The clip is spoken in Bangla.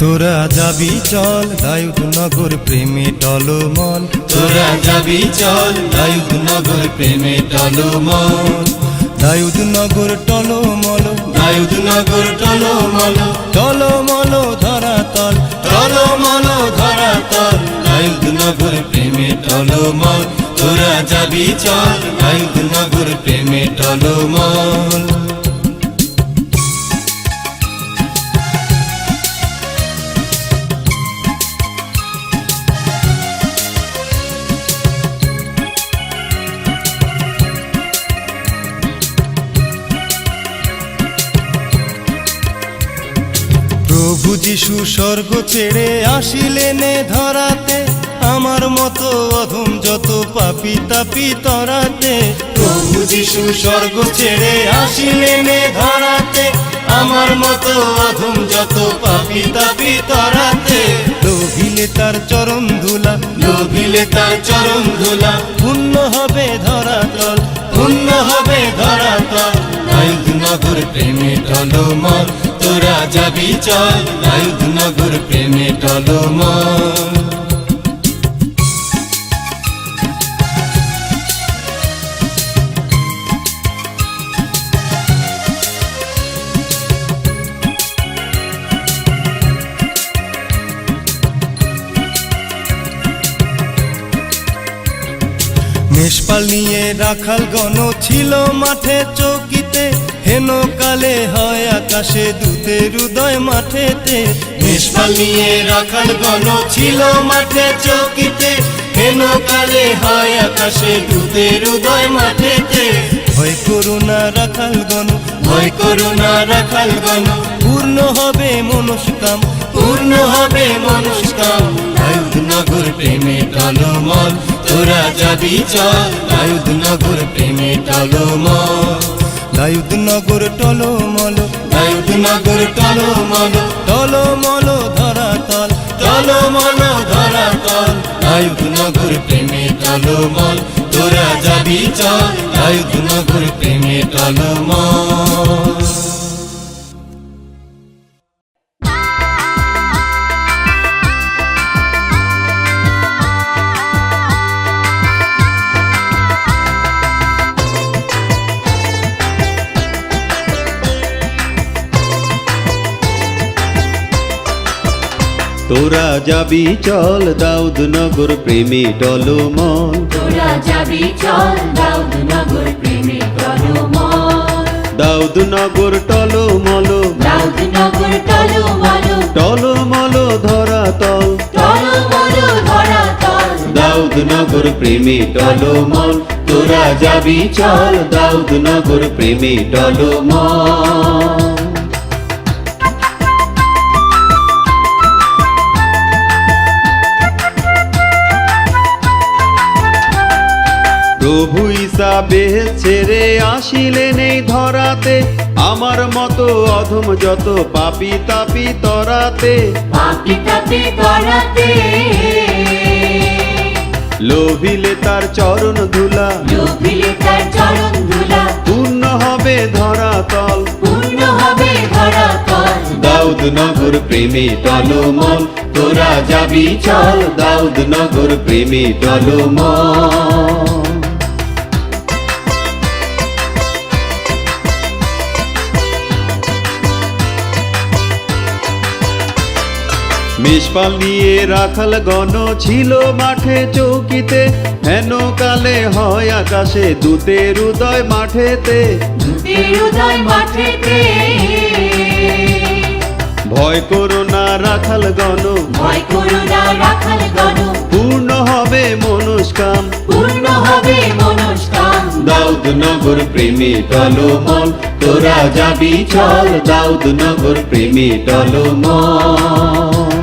তোরা যাবি চল দায়ুদ নগর প্রেমে টলমল তোরা যাবি চল দায়ুদ নগর প্রেমে টলমল দায়ুদ নগর টলমল দায়ুদ নগর টলমল টলমল ধরাতল টলমল ধরা তল। দায়ুদ নগর প্রেমে টলমল, তোরা যাবি চল দায়ুদ নগর প্রেমে টলমল। যিশু স্বর্গ ছেড়ে আসিলেন ধরাতে। আমার মতো অধম যত পাপি তাপি তরাতে। প্রভু যিশু স্বর্গ ছেড়ে আসিলেন ধরাতে। আমার মতো অধম যত পাপি তাপি তরাতে। লোভিলে তার চরণ ধুলা, লোভিলে তার চরণ ধুলা। পূর্ণ হবে ধরাতল যাবি চল দায়ুদ নগর প্রেমে টলমল। মেষপাল নিয়ে রাখাল গণ ছিল মাঠে চৌকিতে। হেন কালে হয় আকাশে দুধের হৃদয় মাঠেতে। নিষ্ফল নিয়ে রাখাল গণ ছিল মাঠে চৌকিতে। হেন কালে হয় আকাশে দুধের উদয় মাঠেতে। ভয় করুণা রাখাল গণ, ভয় করুণা রাখাল গণ। পূর্ণ হবে মনস্কাম, পূর্ণ হবে মনুষ্কাম আয়ুধ নগর প্রেমে টলমল তোরা যাবি চল। আয়ুধ নগর প্রেমে টলমল। দায়ুদ নগর টলমল। আয়ুধ নগর টলমল। টলমল ধরাতল। টলমল ধরা তল আয়ুধ নগর প্রেমে টলমল। তোরা যাবি চল। আয়ুধ নগর প্রেমে টলমল। তোরা যাবি চল দাউদ নগর প্রেমে টলমল। তোরা যাবি চল দাউদ নগর প্রেমে টলমল। দাউদ নগর টলমল দাউদ নগর টলমল। টলমল ধরাতল টলমল ধরা তল। দাউদ নগর প্রেমে টলমল তোরা যাবি চল দাউদ নগর প্রেমে টলমল। প্রভু হিসাবে ছেড়ে আসিলেন এই ধরাতে। আমার মতো অধম যত পাপি তাপি তরাতে। পাপি তাপি করাতে লোভিলে তার চরণ ধুলা। লোভিলে তার চরণ ধুলা। পূর্ণ হবে ধরাতল পূর্ণ হবে দাউদ নগর প্রেমে টলমল তোরা যাবি চল। দাউদ নগর প্রেমে টলমল। মেষপাল নিয়ে রাখাল গণ ছিল মাঠে চৌকিতে। হেন কালে হয় আকাশে দূতের উদয় মাঠেতে। ভয় করো না রাখাল গণ। ভয় করুণা রাখাল গণ। পূর্ণ হবে মনুষ্কাম পূর্ণ হবে মনস্কাম। দাউদ নগর প্রেমে টলমল। তোরা যাবি চল দাউদ নগর প্রেমে টলমল।